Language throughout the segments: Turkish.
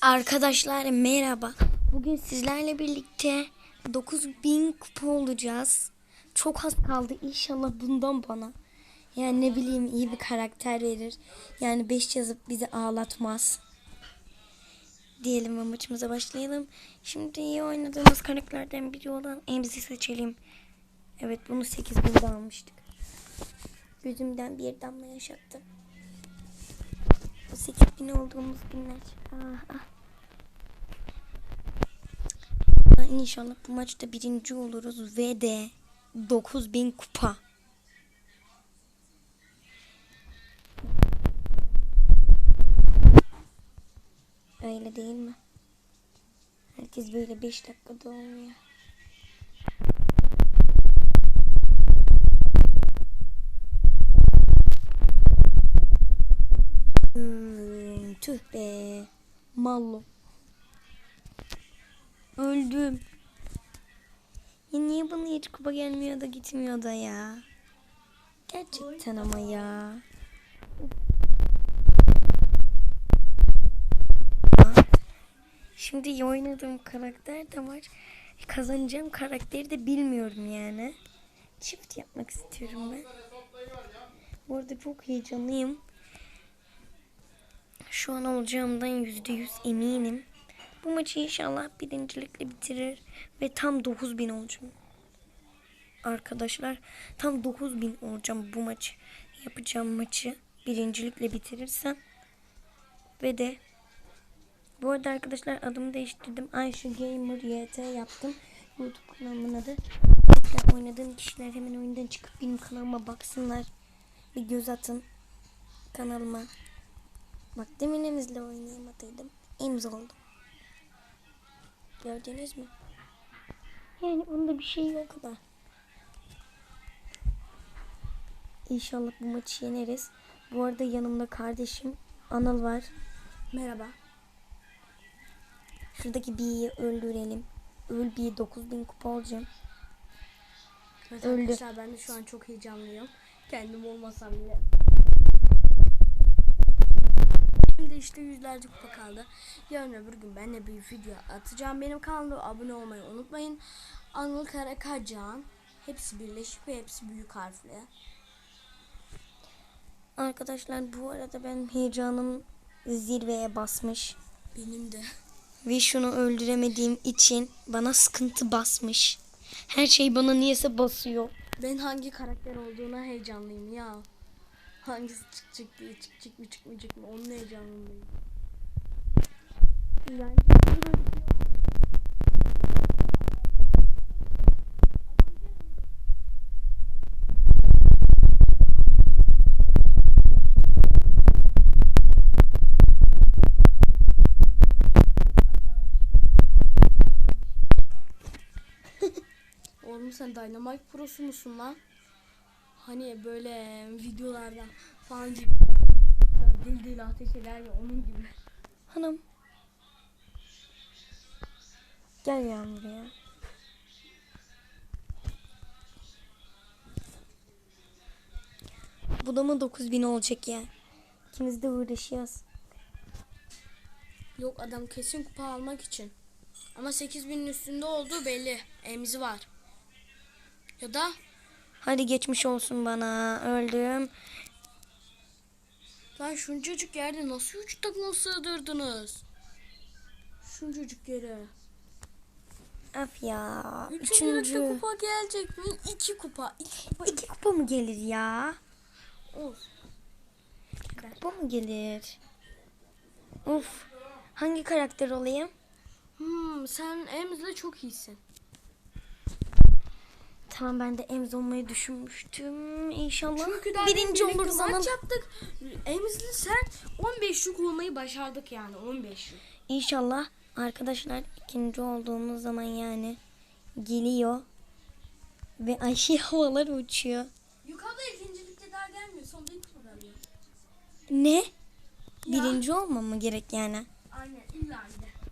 Arkadaşlar merhaba. Bugün sizlerle birlikte 9000 kupa olacağız. Az az kaldı. İnşallah bundan bana. Yani ne bileyim iyi bir karakter verir. Yani 5 yazıp bizi ağlatmaz. Diyelim ve maçımıza başlayalım. Şimdi iyi oynadığımız karakterlerden biri olan Emzi seçelim. Evet bunu 8000'de almıştık. Gözümden bir damla yaşattı. O 8000 olduğumuz günler. Ah, ah. İnşallah bu maçta birinci oluruz ve de 9000 kupa. Öyle değil mi? Herkes böyle 5 dakikada olmuyor. Hmm, tüh be. Mallo. Öldüm. Ya niye bana hiç kupa gelmiyor da gitmiyor da ya? Gerçekten ama ya. Şimdi oynadığım karakter de var. Kazanacağım karakteri de bilmiyorum yani. Çift yapmak istiyorum ben. Bu arada çok heyecanlıyım. Şu an olacağımdan yüzde yüz eminim. Bu maçı inşallah birincilikle bitirir ve tam 9000 olacağım. Arkadaşlar tam 9000 olacağım bu maçı. Yapacağım maçı birincilikle bitirirsem. Ve de bu arada arkadaşlar adımı değiştirdim. Ayşe Gamer YT yaptım. YouTube kanalımın adı. Tekrar oynadığım kişiler hemen oyundan çıkıp benim kanalıma baksınlar. Bir göz atın kanalıma. Bak demin Emiz'le oynayamadıydım. Emiz oldum. Gördünüz mü? Yani onda bir şey yok da. İnşallah bu maçı yeneriz. Bu arada yanımda kardeşim Anıl var. Merhaba. Şuradaki B'yi öldürelim. Öl bir 9000 kupa olacağım. Evet Öldü. arkadaşlar ben de şu an çok heyecanlıyım. Kendim olmasam bile. Şimdi işte yüzlerce kupa kaldı. Yarın öbür gün ben de bir video atacağım. Benim kanalıma abone olmayı unutmayın. Anıl Karakacan. Hepsi birleşik ve hepsi büyük harfle. Arkadaşlar bu arada benim heyecanım zirveye basmış. Benim de. Ve şunu öldüremediğim için bana sıkıntı basmış. Her şey bana niyeyse basıyor. Ben hangi karakter olduğuna heyecanlıyım ya. Hangisi çıkacak diye çıkacak mı çıkmayacak mı onun heyecanındayım. Yani Oğlum sen Dynamite Pro'su musun lan? Hani böyle videolarda falan gibi dil dil ateş eder ya onun gibi. hanım. Gel ya buraya. Bu da mı 9000 olacak ya? İkimiz de uğraşıyoruz. Yok adam kesin kupa almak için. Ama 8000'in üstünde olduğu belli. Emzi var. Ya da Hadi geçmiş olsun bana. Öldüm. lan şuncacık yerde nasıl üç takıma sığdırdınız? Şuncacık yere. Af ya. Üçüncü Üçüncü. kupa gelecek mi? İki kupa. İki kupa. İki kupa mı gelir ya? Olsun. Kupa mı gelir? Uf. Hangi karakter olayım? Hmm, sen Emz'le çok iyisin. Tamam ben de Emz olmayı düşünmüştüm. İnşallah Çünkü daha birinci birlikte oluruz maç yaptık. Emz'le sen 15'lük olmayı başardık yani 15'lük. İnşallah arkadaşlar ikinci olduğumuz zaman yani geliyor. Ve Ayşe havalar uçuyor. Yukarıda ikincilikte daha gelmiyor. İlk kupa geliyor. Ne? Birinci olmam mı gerek yani? Aynen illa bir ettim.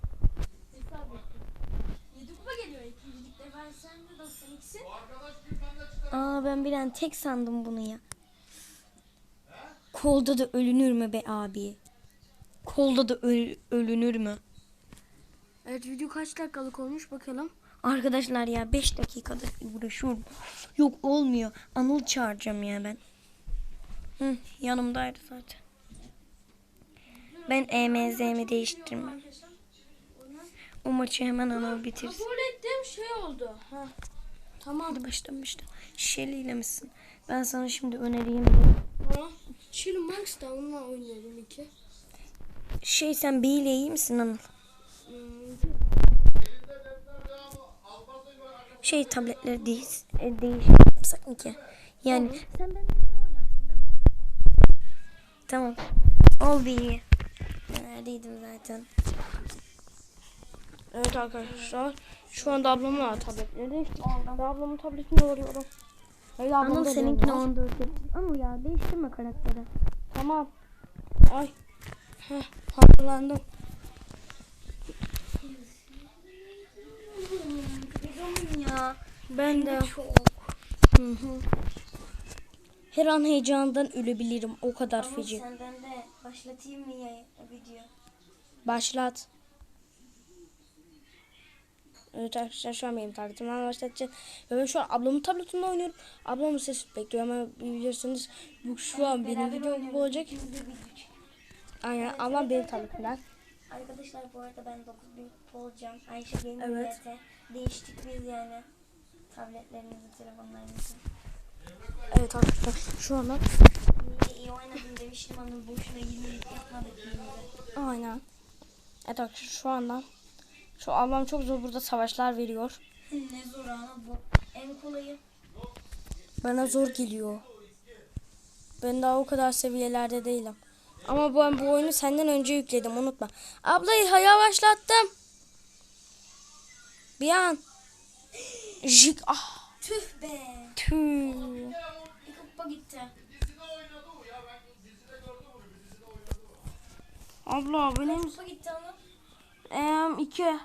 7 kupa geliyor ikincilikte. Ben sen de 92'sin. Aa ben bir an tek sandım bunu ya. Kolda da ölünür mü be abi? Kolda da öl- ölünür mü? Evet video kaç dakikalık olmuş bakalım. Arkadaşlar ya 5 dakikada uğraşıyorum. Yok olmuyor. Anıl çağıracağım ya ben. Hı, yanımdaydı zaten. Ben E EMZ'mi değiştirmem. O maçı hemen Anıl bitirsin. Kabul ettim şey oldu. Ha. Tamam. Hadi başlamıştı. Şişeliyle misin? Ben sana şimdi önereyim. Ha. Chill Max da onunla oynayalım iki. Şey sen B ile iyi misin Anıl? Hmm, Şey tabletleri değil, e, değiş yapsak mı ki? Yani sen benden iyi oynarsın değil mi? Tamam. Ol B'yi. Ben neredeydim zaten. Evet arkadaşlar. Şu anda ablamla tabletleri. Ben ablamın tabletini arıyorum. Hayır ablam Anıl var. 14 yapacağız. Anıl ya değiştirme karakteri. Tamam. Ay. Heh, hazırlandım. ya. Ben de. Çok. Hı hı. Her an heyecandan ölebilirim. O kadar feci. senden de başlatayım mı ya video? Başlat. Evet arkadaşlar şu an benim tabletimden başlatacağım. Ve ben şu an ablamın tabletinde oynuyorum. Ablamın sesi bekliyor ama bilirsiniz bu şu an benim videom gibi olacak. Aynen ablam benim tabletimden. Arkadaşlar bu arada ben 9000 olacağım. Ayşe benim Evet. millete. Değiştik biz yani. Tabletlerimizi, telefonlarımızı. Evet arkadaşlar şu anda İyi, iyi oynadım demiştim ama boşuna 20'lik yapmadık aynen. Evet arkadaşlar şu anda şu ablam çok zor burada savaşlar veriyor. ne zor ama bu. En kolayı. Bana zor geliyor. Ben daha o kadar seviyelerde değilim. Ama ben bu oyunu senden önce yükledim unutma. Ablayı yavaşlattım. Bir an. Jik ah. Tüh be. Tüh. Kupa gitti. Abla benim Kupa gitti ama. em iki.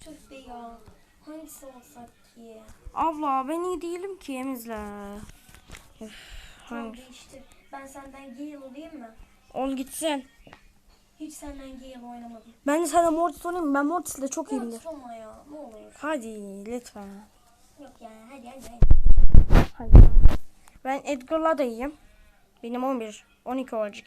Tüh be ya. Hangisi olsak ki? Abla ben iyi değilim ki Emiz'le. Üf, hangi? değiştir. Ben senden Gale olayım mı? Ol gitsin. Hiç senden Gale oynamadım. Ben de sana Mortis oynayayım. Ben Mortis'le çok iyiyimdir. Mortis olma ya. Ne olur. Hadi lütfen. Yok yani hadi hadi hadi. Hadi. Ben Edgar'la da iyiyim. Benim 11, 12 olacak.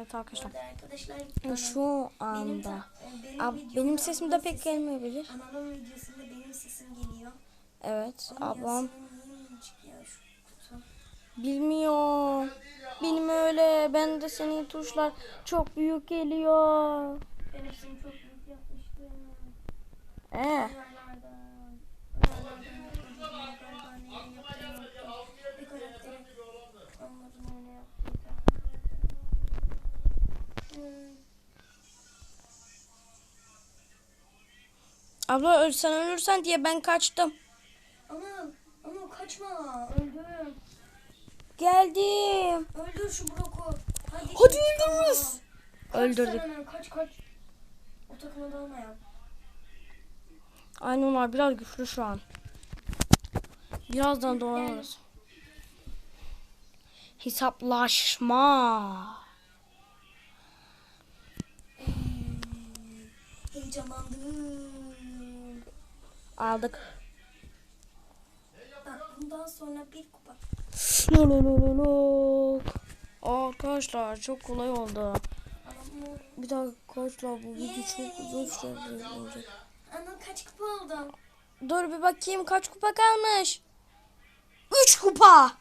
Evet. Arkadaşlar. arkadaşlar Şu benim, anda. ta- benim, Ab, videomda benim sesim de pek sesi- gelmeyebilir. Anamın videosunda benim sesim geliyor. Evet Ama ablam şu bilmiyor. Benim öyle. Ben de senin tuşlar çok büyük geliyor. Ben hepsini çok büyük yapmıştım. Ee, abla ölsen ölürsen diye ben kaçtım. Anam, anam kaçma. Öldüm. Geldim. Öldür şu Brock'u. Hadi, Hadi öldürürüz. Öldürdük. hemen, kaç kaç. O takıma dalmayalım. Aynen onlar biraz güçlü şu an. Birazdan doğarız. Hesaplaşma. Heyecanlandım. Aldık. Bak bundan sonra bir kupa. Lololololok. Arkadaşlar çok kolay oldu. Bir daha arkadaşlar bu video çok uzun sürecek olacak. anam kaç kupa aldın? Dur bir bakayım kaç kupa kalmış. 3 kupa.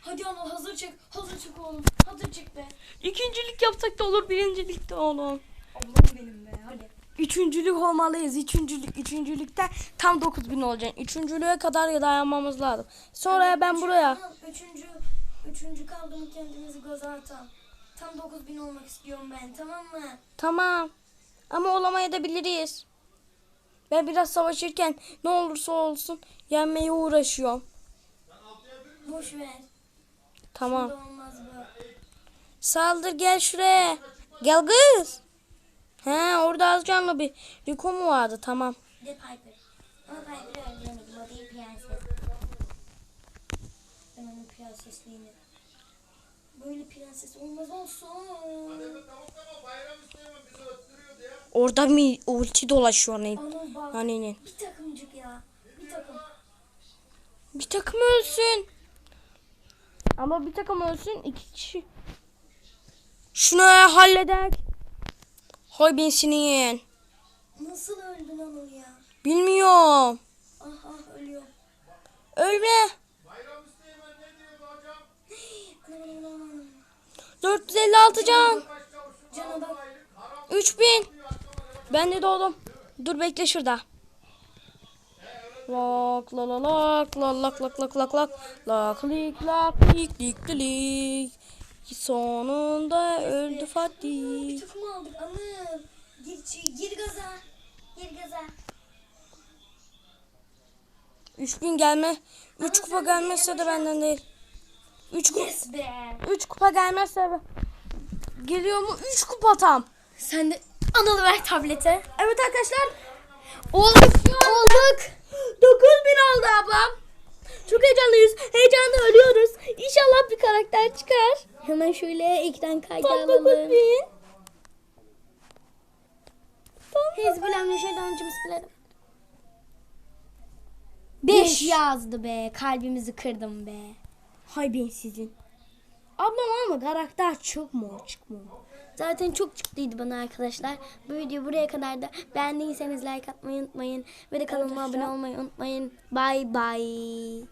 Hadi Anıl hazır çık. Hazır çık oğlum. Hazır çık be. İkincilik yapsak da olur birincilik de olur. Ablam benim be hadi. Üçüncülük olmalıyız. Üçüncülük. Üçüncülükte tam 9000 olacak. Üçüncülüğe kadar dayanmamız lazım. Sonra ben buraya. Anıl, üçüncü, üçüncü kaldım kendimizi gaza atan. Tam 9000 olmak istiyorum ben tamam mı? Tamam. Ama olamayabiliriz. Ben biraz savaşırken ne olursa olsun yenmeye uğraşıyorum. Boş ver. Tamam. Şimdi olmaz bu. Saldır gel şuraya. Gel kız. He orada az canlı bir Rico mu vardı? Tamam. Bir de Piper. Ama Piper'ı öldüremedim. O değil prenses. Ben onu prensesliğini. Böyle prenses olmaz olsun. Orada mı ulti dolaşıyor ne? Annenin. Bir takımcık ya. Bir takım. Bir takım ölsün. Ama bir takım ölsün iki kişi. Şunu halledek. Hoy ben senin. Nasıl öldün Anıl ya? Bilmiyorum. Ah ah ölüyor. Ölme. Anam, anam, anam. 456 can. Cana bak. 3000. Ben de doğdum. Dur bekle şurada. Lak la la lak la lak lak lak lak lak lak lik lak lik lik lik. Sonunda öldü Fatih. Bir takım aldık Anıl. Gir, gir gaza. Gir gaza. 3000 gelme. 3 kupa gelmezse de benden değil. 3 kupa, Yes be. 3 kupa gelmezse be. Geliyor mu? 3 kupa tam. Sen de Anıl ver tablete. Evet arkadaşlar. Olduk. Olduk. 9000 oldu ablam. Çok heyecanlıyız. Heyecanla ölüyoruz. İnşallah bir karakter çıkar. Hemen şöyle ilkten kayda Tam alalım. 9000. Hezbollah bismillah. Beş yazdı be. Kalbimizi kırdım be. Hay ben sizin. Ablam ama karakter çok mu çıkmıyor? Zaten çok çıktıydı bana arkadaşlar. Bu video buraya kadar da beğendiyseniz like atmayı unutmayın. Ve de kanalıma abone olmayı unutmayın. Bye bye.